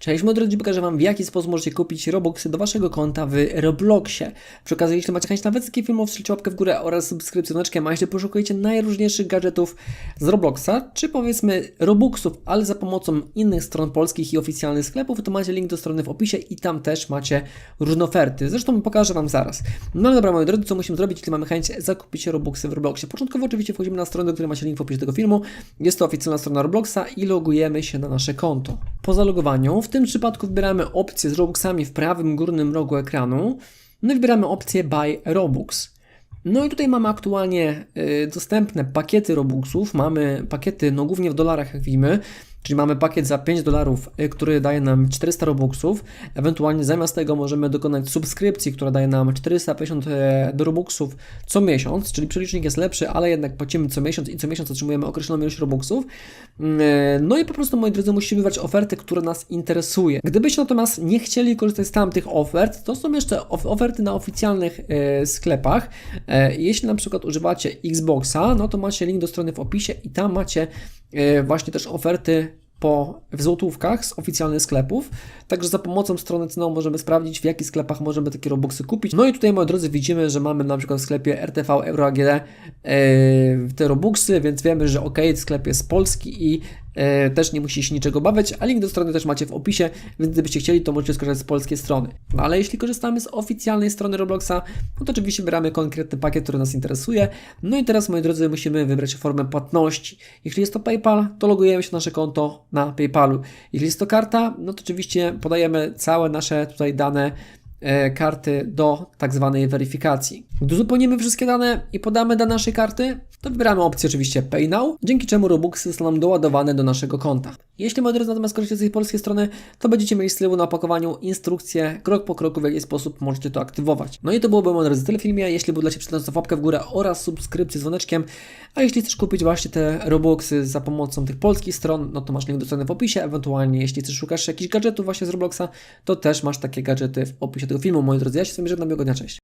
Cześć moi drodzy, pokażę Wam w jaki sposób możecie kupić Robuxy do Waszego konta w Robloxie. Przy okazji, jeśli macie chęć na więcej filmów, strzelcie łapkę w górę oraz subskrypcjoneczkę, a jeśli poszukujecie najróżniejszych gadżetów z Robloxa, czy powiedzmy Robuxów, ale za pomocą innych stron polskich i oficjalnych sklepów, to macie link do strony w opisie i tam też macie różne oferty. Zresztą pokażę Wam zaraz. No dobra moi drodzy, co musimy zrobić, jeśli mamy chęć zakupić Robuxy w Robloxie? Początkowo oczywiście wchodzimy na stronę, do której macie link w opisie tego filmu. Jest to oficjalna strona Robloxa i logujemy się na nasze konto. Po zalogowaniu, w tym przypadku wybieramy opcję z Robuxami w prawym górnym rogu ekranu, no i wybieramy opcję Buy Robux. No i tutaj mamy aktualnie y, dostępne pakiety Robuxów, mamy pakiety no głównie w dolarach jak widzimy, czyli mamy pakiet za 5 dolarów, y, który daje nam 400 Robuxów, ewentualnie zamiast tego możemy dokonać subskrypcji, która daje nam 450 e, Robuxów co miesiąc, czyli przelicznik jest lepszy, ale jednak płacimy co miesiąc i co miesiąc otrzymujemy określoną ilość Robuxów. Mm, e, No i po prostu, moi drodzy, musimy wybrać ofertę, która nas interesuje. Gdybyście natomiast nie chcieli korzystać z tamtych ofert, to są jeszcze of- oferty na oficjalnych e, sklepach. Jeśli na przykład używacie Xboxa, no to macie link do strony w opisie i tam macie właśnie też oferty po, w złotówkach z oficjalnych sklepów. Także za pomocą strony cenową możemy sprawdzić, w jakich sklepach możemy takie Robuxy kupić. No i tutaj, moi drodzy, widzimy, że mamy na przykład w sklepie RTV Euro AGD e, te Robuxy, więc wiemy, że ok, sklep jest polski i e, też nie musi się niczego obawiać, a link do strony też macie w opisie, więc gdybyście chcieli, to możecie skorzystać z polskiej strony. No ale jeśli korzystamy z oficjalnej strony Robloxa, no to oczywiście wybieramy konkretny pakiet, który nas interesuje. No i teraz, moi drodzy, musimy wybrać formę płatności. Jeśli jest to PayPal, to logujemy się na nasze konto na PayPalu. Jeśli jest to karta, no to oczywiście podajemy całe nasze tutaj dane e, karty do tak zwanej weryfikacji. Gdy uzupełnimy wszystkie dane i podamy dane naszej karty, to wybieramy opcję oczywiście Pay Now, dzięki czemu Robuxy zostaną doładowane do naszego konta. Jeśli moi drodzy natomiast korzystacie z tej polskiej strony, to będziecie mieli z tyłu na opakowaniu instrukcję krok po kroku, w jaki sposób możecie to aktywować. No i to byłoby moi drodzy tyle filmie. Jeśli był dla Ciebie przydatny, to łapkę w górę oraz subskrypcję z dzwoneczkiem. A jeśli chcesz kupić właśnie te Robuxy za pomocą tych polskich stron, no to masz link do strony w opisie. Ewentualnie jeśli chcesz szukać jakichś gadżetów właśnie z Robloxa, to też masz takie gadżety w opisie tego filmu, moi drodzy. Ja się z wami żegnam, miłego dnia, cześć.